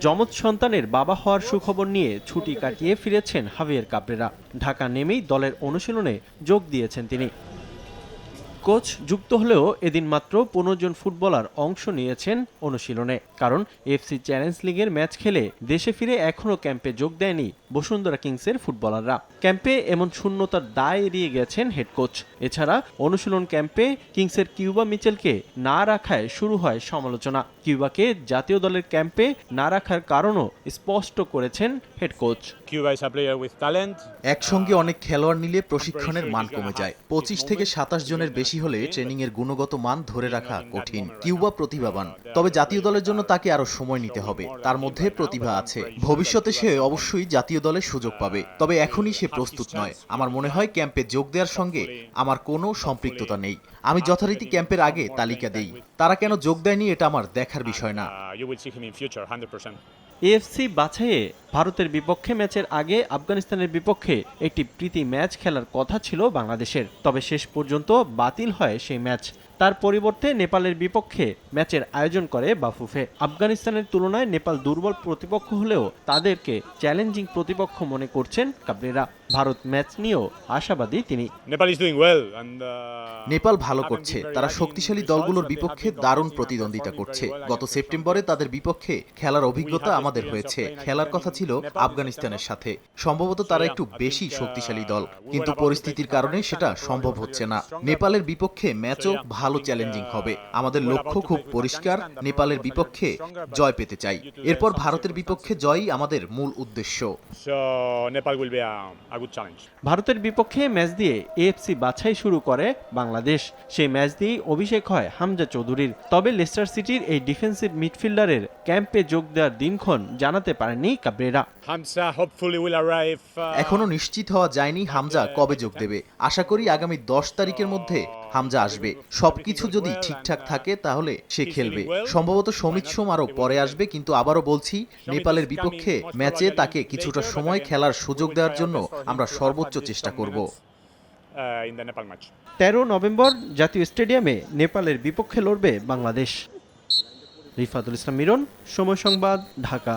যমজ সন্তানের বাবা হওয়ার সুখবর নিয়ে ছুটি কাটিয়ে ফিরেছেন হাভিয়ের কাবরেরা ঢাকা নেমেই দলের অনুশীলনে যোগ দিয়েছেন তিনি। কোচ যুক্ত হলেও এদিন মাত্র পনেরো জন ফুটবলার অংশ নিয়েছেন অনুশীলনে। কারণ এফসি চ্যালেঞ্জ লিগের ম্যাচ খেলে দেশে ফিরে এখনও ক্যাম্পে যোগ দেয়নি বসুন্ধরা কিংসের ফুটবলাররা। ক্যাম্পে এমন শূন্যতার দায় এড়িয়ে গেছেন হেড কোচ। এছাড়া অনুশীলন ক্যাম্পে কিংসের কিউবা মিচেলকে না রাখায় শুরু হয় সমালোচনা। কিউবাকে জাতীয় দলের ক্যাম্পে না রাখার কারণও স্পষ্ট করেছেন হেড কোচ. একসঙ্গে অনেক খেলোয়াড় নিলে প্রশিক্ষণের মান কমে যায়। পঁচিশ থেকে সাতাশ জনের বেশি হলে ট্রেনিং এর গুণগত মান ধরে রাখা কঠিন। কিউবা প্রতিভাবান তবে জাতীয় দলের জন্য তাকে আরও সময় নিতে হবে। তার মধ্যে প্রতিভা আছে। ভবিষ্যতে সে অবশ্যই জাতীয় দলে সুযোগ পাবে। তবে এখনই সে প্রস্তুত নয়। আমার মনে হয় ক্যাম্পে যোগ দেওয়ার সঙ্গে আমার কোনো সম্পৃক্ততা নেই। আমি যথারীতি ক্যাম্পের আগে তালিকা দেই। তারা কেন যোগ দেয়নি এটা আমার দেখার বিষয় না। You will see him in future, 100%. AFC বাছাইয়ে ভারতের বিপক্ষে ম্যাচের আগে আফগানিস্তানের বিপক্ষে একটি প্রীতি ম্যাচ খেলার কথা ছিল বাংলাদেশের তবে শেষ পর্যন্ত বাতিল হয় সেই ম্যাচ তার পরিবর্তে নেপালের বিপক্ষে ম্যাচের আয়োজন করে বাফুফে। আফগানিস্তানের তুলনায় নেপাল দুর্বল প্রতিপক্ষ হলেও তাদেরকে চ্যালেঞ্জিং প্রতিপক্ষ মনে করছেন কাবরেরা। ভারত ম্যাচ নিয়েও আশাবাদী তিনি। and uh, নেপাল ভালো করছে। তারা শক্তিশালী দলগুলোর বিপক্ষে দারুণ প্রতিদ্বন্দ্বিতা করছে। গত সেপ্টেম্বরে তাদের বিপক্ষে খেলার অভিজ্ঞতা আমাদের হয়েছে। খেলার কথা ছিল আফগানিস্তানের সাথে। সম্ভবত তারা একটু বেশি শক্তিশালী দল। কিন্তু পরিস্থিতির কারণে সেটা সম্ভব হচ্ছে না। নেপালের বিপক্ষে ম্যাচও ভালো চ্যালেঞ্জিং হবে। আমাদের লক্ষ্য খুব পরিষ্কার। নেপালের বিপক্ষে জয় পেতে চাই। এরপর ভারতের বিপক্ষে জয়ই আমাদের মূল উদ্দেশ্য. ভারতের বিপক্ষে ম্যাচ দিয়ে এএফসি বাছাই শুরু করে বাংলাদেশ। সেই ম্যাচ দিয়েই অভিষেক হয় হামজা চৌধুরীর। তবে লেস্টার সিটির এই ডিফেন্সিভ মিডফিল্ডারের ক্যাম্পে যোগ দেওয়ার দিনক্ষণ জানাতে পারেনি কাবরেরা. Uh, এখনও নিশ্চিত হওয়া যায়নি হামজা কবে যোগ দেবে। আশা করি আগামী দশ তারিখের মধ্যে হামজা আসবে। সবকিছু যদি ঠিকঠাক থাকে, তাহলে সে খেলবে। সম্ভবত সমিত সোম আরও পরে আসবে, কিন্তু আবারও বলছি, নেপালের বিপক্ষে ম্যাচে তাকে কিছুটা সময় খেলার সুযোগ দেওয়ার জন্য আমরা সর্বোচ্চ চেষ্টা করব. তেরো নভেম্বর জাতীয় স্টেডিয়ামে নেপালের বিপক্ষে লড়বে বাংলাদেশ। রিফাতুল ইসলাম মিরন, সময় সংবাদ, ঢাকা।